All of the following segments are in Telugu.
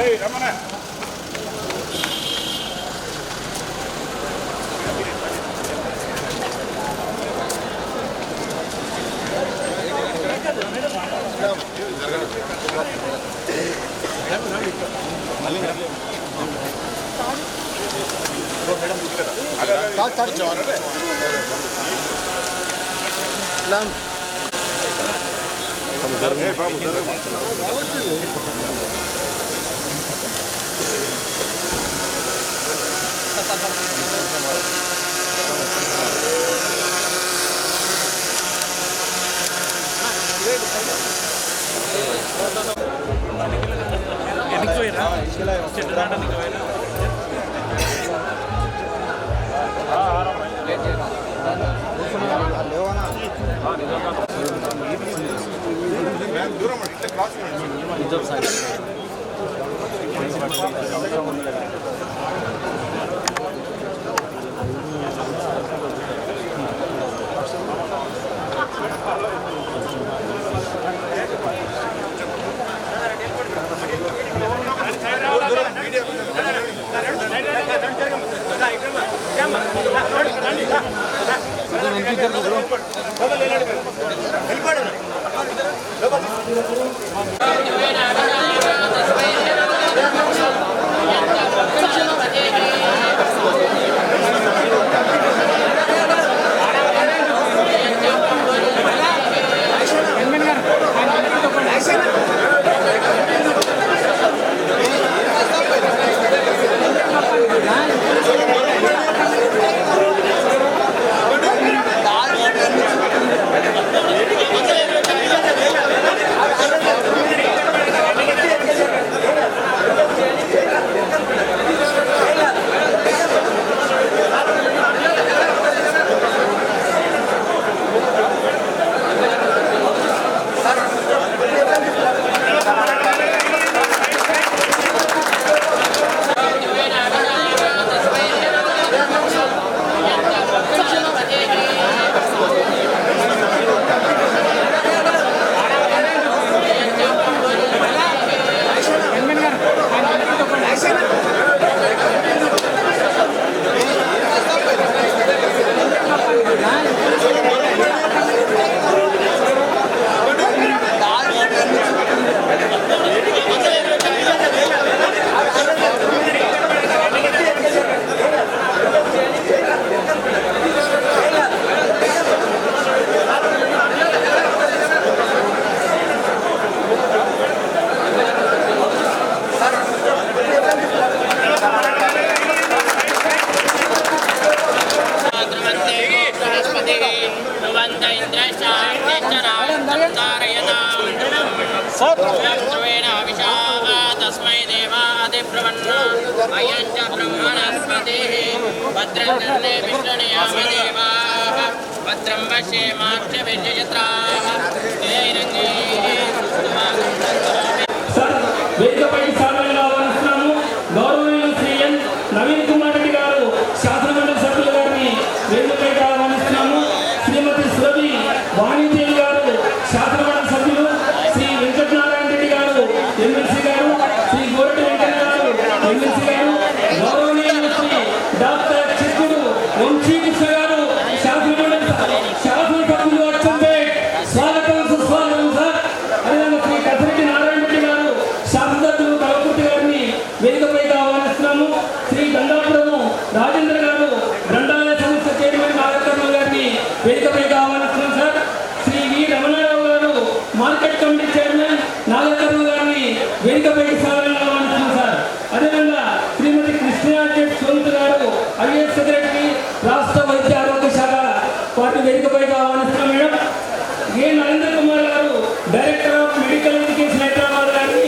Hey, Ramana. Lan. Hey, babu, Brihaspati ధ్రువంత ఇంద్రశ్చారయతావేణ Visakha తస్మై దేవాదిబ్రువన్న అయంచ బ్రహ్మణస్పతి భద్రం కర్ణే విష్ణుయామ దేవా. భద్రం పశ్యే మార్చ విజయత్రా. వారిని వేదికపైకి మేడం. ఏ నరేంద్ర కుమార్ గారు director of medical education Hyderabad గారిని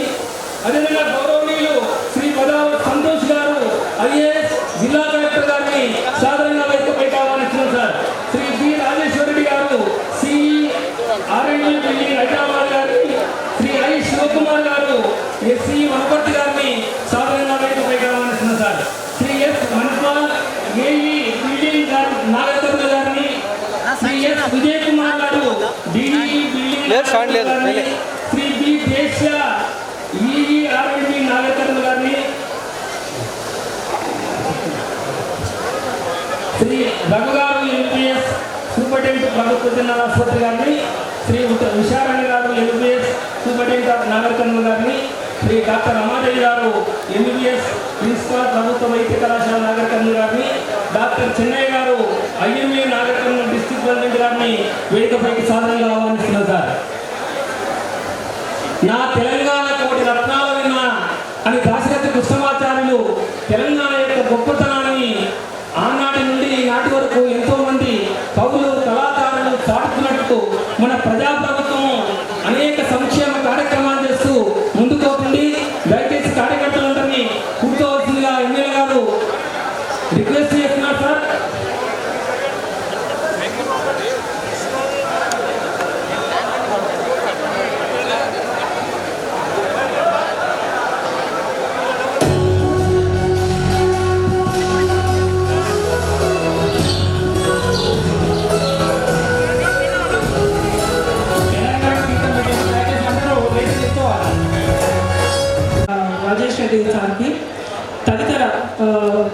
అదేవిధంగా గౌరవనీయులు శ్రీ పదావ సంతోష్ గారు ఐఏఎస్ జిల్లా కలెక్టర్ గారిని సాధారణంగా వేదికపై ఆహ్వానిస్తున్నాం సార్. శ్రీ బి రాజేశ్వరరెడ్డి గారు సిఈ ఆర్ఎండ్ఎల్ హైదరాబాద్ గారిని శ్రీ ఐ శివకుమార్ గారు ఎస్సీ వనపర్తి గారిని సాధారణంగా వేదికపై ఆహ్వానిస్తున్నాం sir. Shri S Manpal AE building Vijay Kumar గారు శ్రీ బి దేశ ఈఆర్ఎండి నాగేశ్వరన్ గారిని. శ్రీ రఘు ఎంపీఎస్ సూపరింటెండెంట్ ప్రభుత్వ జనరల్ ఆసుపత్రి గారిని శ్రీ విశారాణి గారు ఎంబీఎస్ సూపరింటెండెంట్ నాగరికర్ణుల గారిని శ్రీ డాక్టర్ రమాదేవి గారు ఎంబీబీఎస్ ప్రిన్సిపాల్ ప్రభుత్వ వైద్య కళాశాల నాగరికర్ణుల గారిని డాక్టర్ చెన్నయ్య గారు ఐఎంఏ నాగరికం కర్నూలు డిస్ట్రిక్ట్ ప్రెసిడెంట్ గారిని వేదికపైకి సాధారణంగా ఆహ్వానిస్తున్నారు సార్. నా తెలంగాణ కోటి రత్నాల విన్న అని దాశరథ కృష్ణమాచార్యులు తెలంగాణ యొక్క గొప్పతనాన్ని ఆనాటి నుండి ఈనాటి వరకు ఎంతో మంది కవులు కళాకారులు చాటుతున్నట్టు మన ప్రజాప్రభుత్వం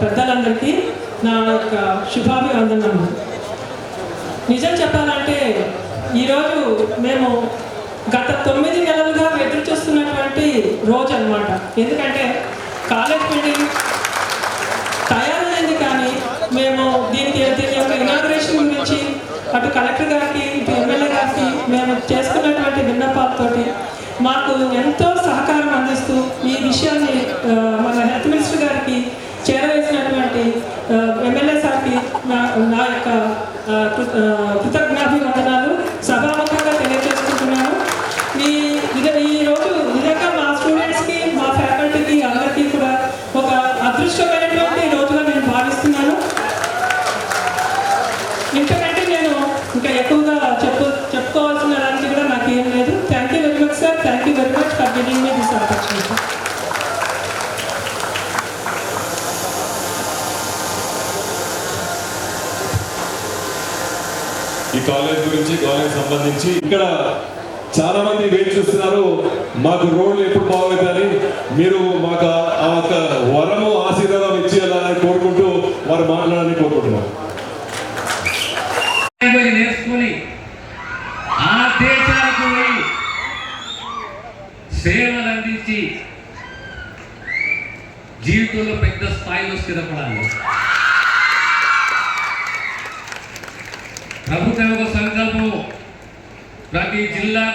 పెద్దలందరికీ నా యొక్క శుభాభివందనము నిజం చెప్పాలంటే ఈరోజు మేము గత తొమ్మిది నెలలుగా ఎదురు చూస్తున్నటువంటి రోజు అన్నమాట. ఎందుకంటే కాలేజ్ బిల్డింగ్ తయారైంది కానీ మేము దీనికి దీని యొక్క ఇనాగ్రేషన్ గురించి అటు కలెక్టర్ గారికి ఇటు ఎమ్మెల్యే గారికి మేము చేసుకున్నటువంటి విన్నపాలతోటి మాకు ఎంతో సహకారం అందిస్తూ ఈ విషయాన్ని మన హెల్త్ మినిస్టర్ చేరవేసినటువంటి ఎమ్మెల్యే సార్కి నా నా యొక్క కృతజ్ఞాభివందనాలు. కాలేజ్ సంబంధించి ఇక్కడ చాలా మంది వెయిట్ చూస్తున్నారు. మాకు రోడ్లు ఎప్పుడు బాగవుతాయని మీరు మాకు ఆ యొక్క వరము ఆశీర్వాదం ఇచ్చేయాలని కోరుకుంటూ వారు మాట్లాడాలని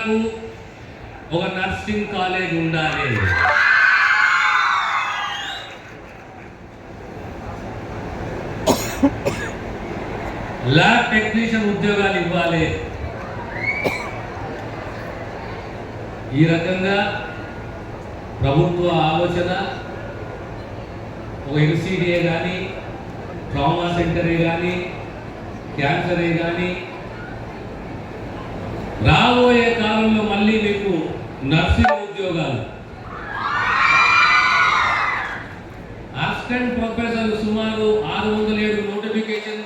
జిల్లాకు ఒక నర్సింగ్ కాలేజ్ ఉండాలి. ల్యాబ్ టెక్నీషియన్ ఉద్యోగాలు ఇవ్వాలి. ఈ రకంగా ప్రభుత్వ ఆలోచన ఒక ఎన్సీడీఏ కానీ ట్రామా సెంటరే కానీ క్యాన్సరే కానీ రాబోయే కాలంలో మళ్ళీ మీకు నర్సింగ్ ఉద్యోగాలు. అసిస్టెంట్ ప్రొఫెసర్ సుమారు ఆరు వందల ఏడు నోటిఫికేషన్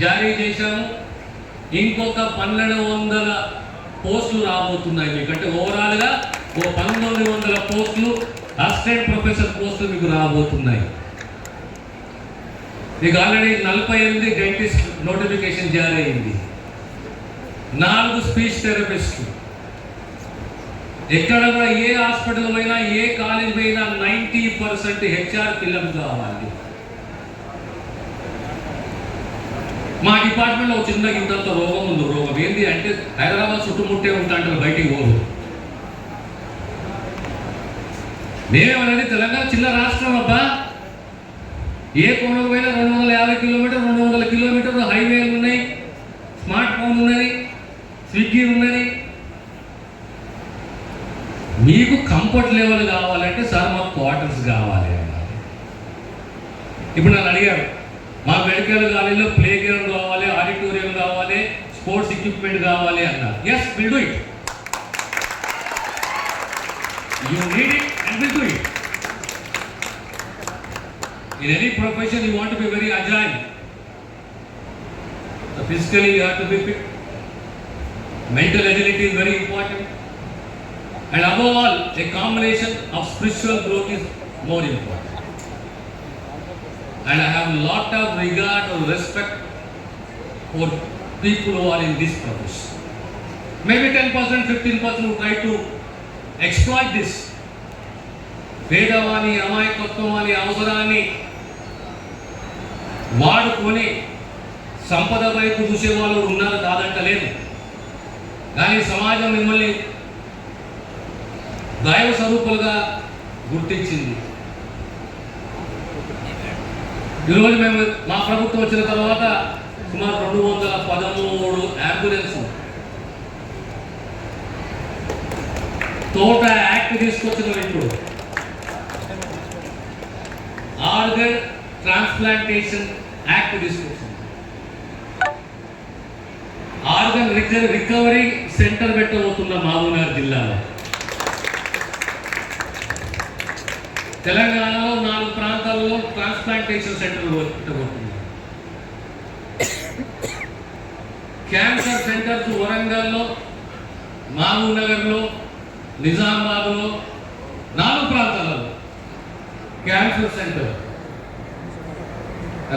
జారీ చేశాము. ఇంకొక పన్నెండు వందల పోస్టులు రాబోతున్నాయి మీకు. అంటే ఓవరాల్గా ఓ పంతొమ్మిది వందల పోస్టులు అసిస్టెంట్ ప్రొఫెసర్ పోస్టులు మీకు రాబోతున్నాయి. మీకు ఆల్రెడీ నలభై ఎనిమిది డెంటిస్ట్ నోటిఫికేషన్ జారీ అయింది. నాలుగు స్పీచ్ థెరపిస్టులు. ఎక్కడ కూడా ఏ హాస్పిటల్ పోయినా ఏ కాలేజ్ పోయినా నైంటీ పర్సెంట్ హెచ్ఆర్ పిల్లలు కావాలి. మా డిపార్ట్మెంట్లో ఒక చిన్న ఇంతంత రోగం ఉంది. రోగం ఏంటి అంటే హైదరాబాద్ చుట్టుముట్టే ఉంటా అంటారు బయటికి పోదు మేమేమనండి తెలంగాణ చిన్న రాష్ట్రం అబ్బా. ఏ కోణకు పోయినా రెండు వందల యాభై కిలోమీటర్ రెండు వందల కిలోమీటర్లు హైవే ఉన్నాయి స్మార్ట్ ఫోన్ ఉన్నది స్విగ్గీ ఉన్నది మీకు కంఫర్ట్ లెవెల్ కావాలంటే సార్ మాకు క్వార్టర్స్ కావాలి అన్నారు. ఇప్పుడు నన్ను అడిగాడు మా మెడికల్ కాలేజీలో ప్లే గ్రౌండ్ కావాలి ఆడిటోరియం కావాలి స్పోర్ట్స్ ఎక్విప్మెంట్ కావాలి అన్నారు. Yes will do it you need it and will do it in any profession you want be very very physically you have to be fit mental ability is very important. And above all, a combination of spiritual growth is more important. And I have a lot of regard or respect for people who are in this profession. Maybe 10%, 15% who try to exploit this. పేదవాని అమాయకత్వం అనే అవసరాన్ని వాడుకొని సంపద వైపు చూసే వాళ్ళు ఉన్నారు కాదంటలేదు కానీ సమాజం మిమ్మల్ని దైవ స్వరూపులుగా గుర్తించింది. ఈరోజు మేము మా ప్రభుత్వం వచ్చిన తర్వాత సుమారు రెండు వందల పదమూడు అంబులెన్స్ తోట యాక్ట్ తీసుకొచ్చిన ఇప్పుడు. ఆర్గన్ ట్రాన్స్ప్లాంటేషన్ యాక్ట్ తీసుకొచ్చింది ఆర్గన్ రికవరీ సెంటర్ పెట్టబోతున్న మహబూబ్నగర్ జిల్లాలో. తెలంగాణలో నాలుగు ప్రాంతాల్లో ట్రాన్స్ప్లాంటేషన్ సెంటర్లు పెట్టబోతుంది క్యాన్సర్ సెంటర్స్ వరంగల్లో మహబూబ్ నగర్లో నిజామాబాద్లో నాలుగు ప్రాంతాలలో క్యాన్సర్ సెంటర్.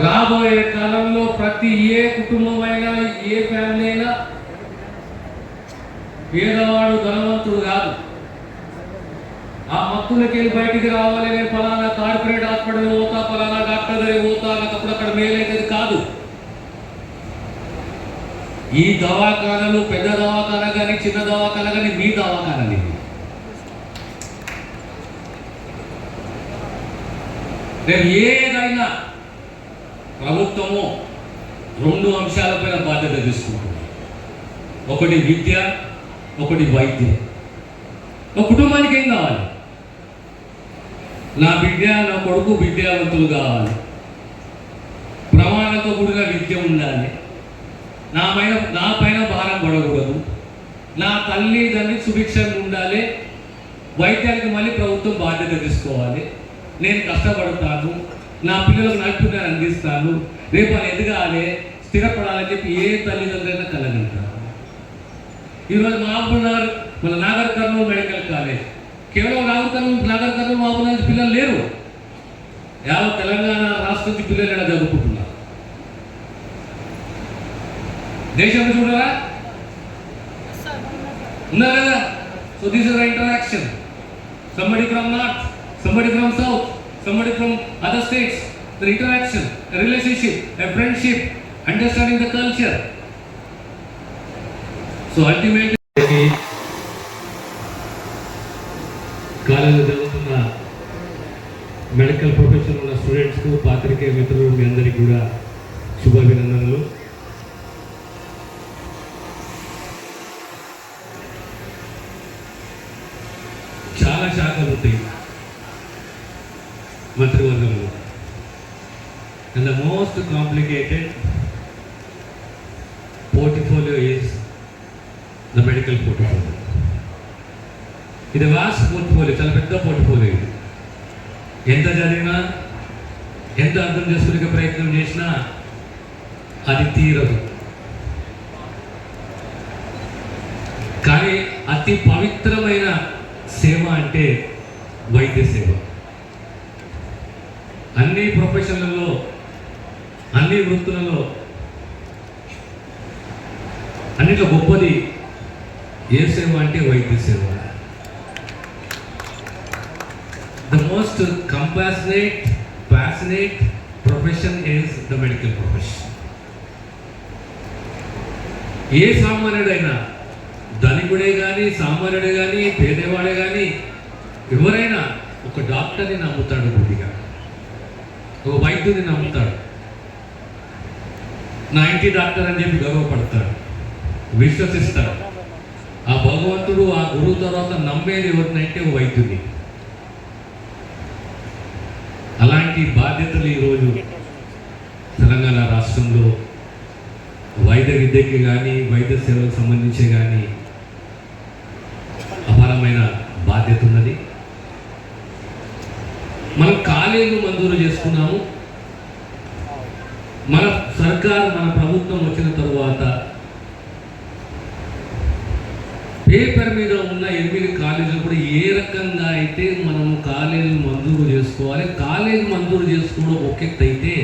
రాబోయే కాలంలో ప్రతి ఏ కుటుంబమైనా ఏ ఫ్యామిలీ అయినా పేదవాడు ధనవంతుడు కాదు. హాస్పిటల్కి వెళ్ళి బయటికి రావాలి నేను ఫలానా కార్పొరేట్ హాస్పిటల్ పోతా ఫలానా డాక్టర్ దగ్గర పోతా నాకు అప్పుడు అక్కడ మేలైతుంది కాదు. ఈ దవాఖానలు పెద్ద దవాఖాన కానీ చిన్న దవాఖాన కానీ మీ దవాఖానలు రేపు ఏదైనా ప్రభుత్వము రెండు అంశాలపైన బాధ్యత తీసుకుంటుంది. ఒకటి విద్య ఒకటి వైద్యం. ఒక కుటుంబానికి ఏం కావాలి? నా బిడ్డ నా కొడుకు విద్యావంతులు కావాలి. ప్రమాణంతో కూడిన విద్య ఉండాలి. నా పైన నా పైన భారం పడకూడదు. నా తల్లి తండ్రి సుభిక్షంగా ఉండాలి. వైద్యానికి మళ్ళీ ప్రభుత్వం బాధ్యత తీసుకోవాలి. నేను కష్టపడతాను. నా పిల్లలకు నైపుణ్యాన్ని అందిస్తాను. రేపు వాళ్ళు ఎదగాలి. స్థిరపడాలని చెప్పి ఏ తల్లిదండ్రులైనా కలగంటారు ఈరోజు మహబూబ్ నగర్ మన నాగర్ కర్నూలు మెడికల్ కాలేజ్. కేవలం నాగర్ కర్నూలు నాగర్ కర్నూలు మహబూబ్ నగర్ పిల్లలు లేరు యావత్ తెలంగాణ రాష్ట్రం నుంచి పిల్లలు ఇలా చదువుకుంటున్నారు దేశం చూడరా ఉన్నారు కదా so this is interaction somebody from north somebody from south somebody from other states the interaction a relationship a friendship understanding the culture so ultimately medical profession ఉన్న స్టూడెంట్స్కు పాత్రికేయ మిత్రులు మీ అందరికీ కూడా శుభాభినందనలు. చాలా శాఖలు ఉంటాయి మంత్రివర్గంలో. And the most complicated portfolio is the medical portfolio ఇది వాస్ట్ పోర్ట్ఫోలియో చాలా పెద్ద పోర్ట్ఫోలియో ఇది. ఎంత చదివినా ఎంత అర్థం చేసుకునే ప్రయత్నం చేసినా అది తీరదు. కానీ అతి పవిత్రమైన సేవ అంటే వైద్య సేవ. అన్ని ప్రొఫెషన్లలో అన్ని వృత్తులలో అన్నిట్లో గొప్పది ఏ సేవ అంటే వైద్య సేవ. The most compassionate passionate profession is the medical profession ఏ సామాన్యుడైనా ధనికుడే కానీ సామాన్యుడే కానీ పేదవాడే కానీ ఎవరైనా ఒక డాక్టర్ని నమ్ముతాడు గుడిగా ఒక వైద్యుని నమ్ముతాడు. నా ఇంటి డాక్టర్ అని చెప్పి గర్వపడతాడు. విశ్వసిస్తాడు. ఆ భగవంతుడు ఆ గురువు తర్వాత నమ్మేది ఎవరినైతే? ఓ వైద్యుని. అలాంటి బాధ్యతలు ఈరోజు తెలంగాణ రాష్ట్రంలో వైద్య విద్యకి కానీ వైద్య సేవలకు సంబంధించి కానీ అపారమైన బాధ్యత ఉన్నది. మనం కాలేజీలు మంజూరు చేసుకున్నాము. మన సర్కార్ మన ప్రభుత్వం వచ్చిన తరువాత పేపర్ మీద ఉన్న ఎనిమిది కాలేజీలు కూడా ఏ రకంగా అయితే మనం కాలేజీలు మంజూరు చేసుకోవాలి కాలేజీ మంజూరు చేసుకోవడం ఒకెత్తైతే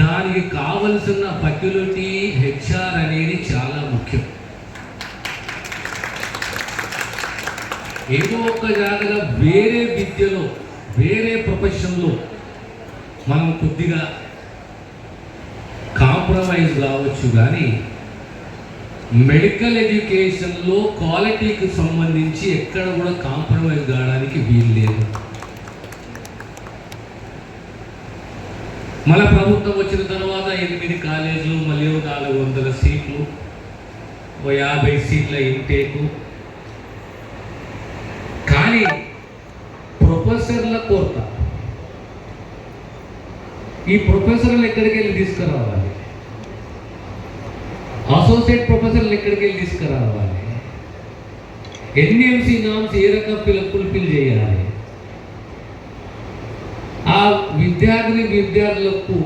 దానికి కావలసిన ఫెక్యులిటీ హెచ్ఆర్ అనేది చాలా ముఖ్యం. ఏదో ఒక జాగ్రత్త వేరే విద్యలో వేరే ప్రొఫెషన్లో మనం కొద్దిగా కాంప్రమైజ్ కావచ్చు కానీ మెడికల్ ఎడ్యుకేషన్లో క్వాలిటీకి సంబంధించి ఎక్కడ కూడా కాంప్రమైజ్ కావడానికి వీలు లేదు. మన ప్రభుత్వం వచ్చిన తర్వాత ఎనిమిది కాలేజీలు మళ్ళీ నాలుగు వందల సీట్లు ఓ యాభై సీట్ల ఇంటేకు. కానీ ప్రొఫెసర్ల కోరత ఈ ప్రొఫెసర్లు ఎక్కడికి వెళ్ళి తీసుకురావాలి? అసోసియేట్ ప్రొఫెసర్లు ఎక్కడికి వెళ్ళి తీసుకురావాలి ఎన్ఎంసి నామ్స్ ఏ రకం ఫిల్ ఫుల్ఫిల్ చేయాలి ఆ విద్యార్థిని విద్యార్థులకు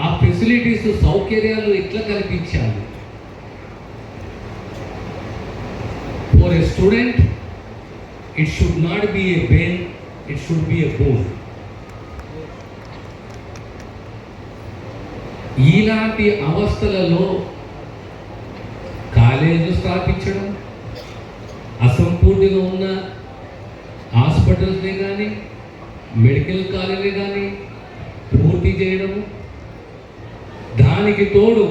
ఆ ఫెసిలిటీస్ సౌకర్యాలు ఎట్లా కల్పించాలి for a student it should not be a bane it should be a boon ఇలాంటి అవస్థలలో కాలేజీ స్థాపించడం అసంపూర్తిగా ఉన్న హాస్పిటల్స్ని కానీ మెడికల్ కాలేజీ కానీ పూర్తి చేయడము దానికి తోడు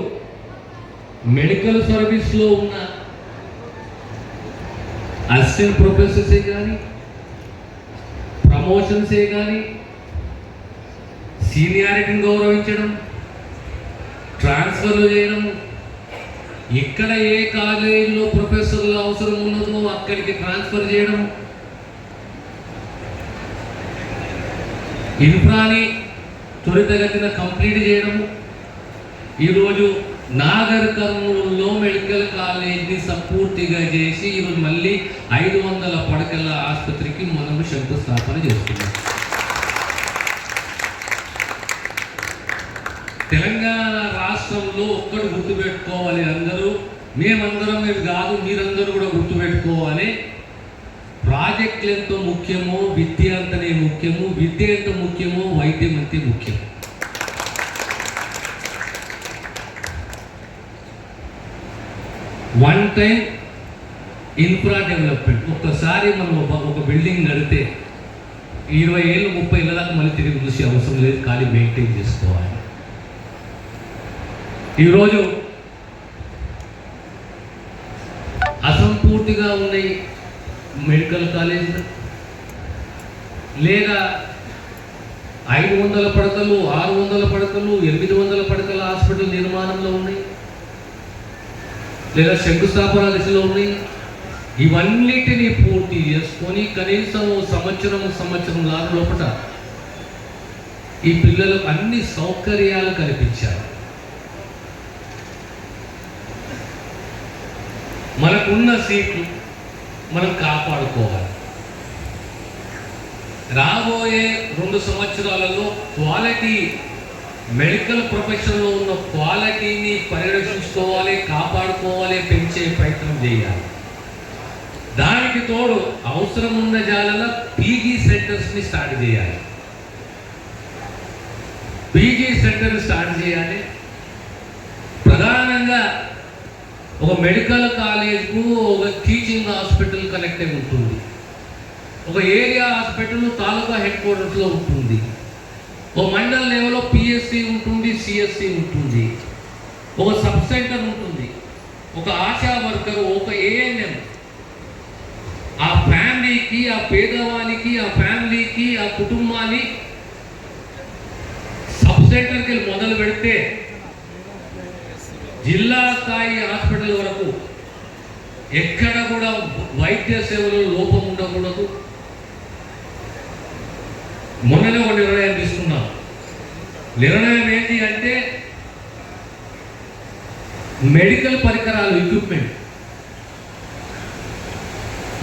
మెడికల్ సర్వీస్లో ఉన్న అసిస్టెంట్ ప్రొఫెసర్సే కానీ ప్రమోషన్సే కానీ సీనియారిటీని గౌరవించడం ట్రాన్స్ఫర్ చేయడం. ఇక్కడ ఏ కాలేజీలో ప్రొఫెసర్లు అవసరం ఉన్నదో అక్కడికి ట్రాన్స్ఫర్ చేయడం. ఇన్ఫ్రాని త్వరితగతిన కంప్లీట్ చేయడం. ఈరోజు నాగర్ కర్నూలులో మెడికల్ కాలేజీని సంపూర్తిగా చేసి ఈరోజు మళ్ళీ ఐదు వందల పడకల ఆసుపత్రికి మనము శంకుస్థాపన చేస్తున్నాం తెలంగాణ రాష్ట్రంలో ఒక్కడు గుర్తుపెట్టుకోవాలి అందరూ. మేమందరం మీరు కాదు మీరందరూ కూడా గుర్తుపెట్టుకోవాలి. ప్రాజెక్టులు ఎంతో ముఖ్యమో విద్య అంతనే ముఖ్యము విద్య ఎంత ముఖ్యమో వైద్యం అంతే ముఖ్యం వన్ టైం ఇన్ఫ్రా డెవలప్మెంట్ ఒక్కసారి మనం ఒక బిల్డింగ్ కడితే ఇరవై ఏళ్ళు ముప్పై ఏళ్ళ దాకా మళ్ళీ తిరిగి చూసే అవసరం లేదు ఖాళీ మెయింటైన్ చేసుకోవాలి. ఈరోజు అసంపూర్తిగా ఉన్నాయి మెడికల్ కాలేజీలు లేదా ఐదు వందల పడకలు ఆరు వందల పడకలు ఎనిమిది వందల పడకల హాస్పిటల్ నిర్మాణంలో ఉన్నాయి. లేదా శంకుస్థాపన దిశలో ఉన్నాయి. ఇవన్నిటిని పూర్తి చేసుకొని కనీసం సంవత్సరం సంవత్సరం లాగా లోపల ఈ పిల్లలకు అన్ని సౌకర్యాలు కల్పించారు. మనకున్న సీట్లు మనం కాపాడుకోవాలి. రాబోయే రెండు సంవత్సరాలలో క్వాలిటీ మెడికల్ ప్రొఫెషన్లో ఉన్న క్వాలిటీని పరిరక్షించుకోవాలి కాపాడుకోవాలి పెంచే ప్రయత్నం చేయాలి. దానికి తోడు అవసరం ఉన్న జాలలో పీజీ సెంటర్స్ని స్టార్ట్ చేయాలి. పీజీ సెంటర్ స్టార్ట్ చేయాలి. ప్రధాన ఒక మెడికల్ కాలేజ్కు ఒక టీచింగ్ హాస్పిటల్ కనెక్ట్ అయి ఉంటుంది. ఒక ఏరియా హాస్పిటల్ తాలూకా హెడ్ క్వార్టర్స్లో ఉంటుంది. ఒక మండల్ లెవెల్లో పిఎస్సి ఉంటుంది సిఎస్సి ఉంటుంది. ఒక సబ్ సెంటర్ ఉంటుంది. ఒక ఆశా వర్కర్ ఒక ఏఎన్ఎం ఆ ఫ్యామిలీకి ఆ పేదవానికి ఆ ఫ్యామిలీకి ఆ కుటుంబాన్ని సబ్ సెంటర్కి వెళ్ళి మొదలు పెడితే జిల్లా స్థాయి హాస్పిటల్ వరకు ఎక్కడ కూడా వైద్య సేవలో లోపం ఉండకూడదు. మొన్ననే ఒక నిర్ణయం తీసుకున్నాం. నిర్ణయం ఏంటి అంటే మెడికల్ పరికరాలు ఎక్విప్మెంట్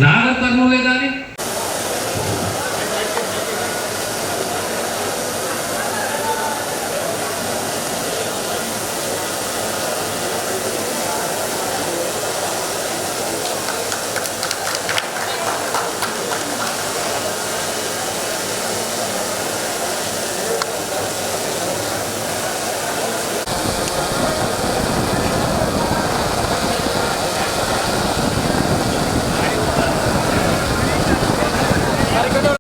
నాగర్ కర్నూలే కానీ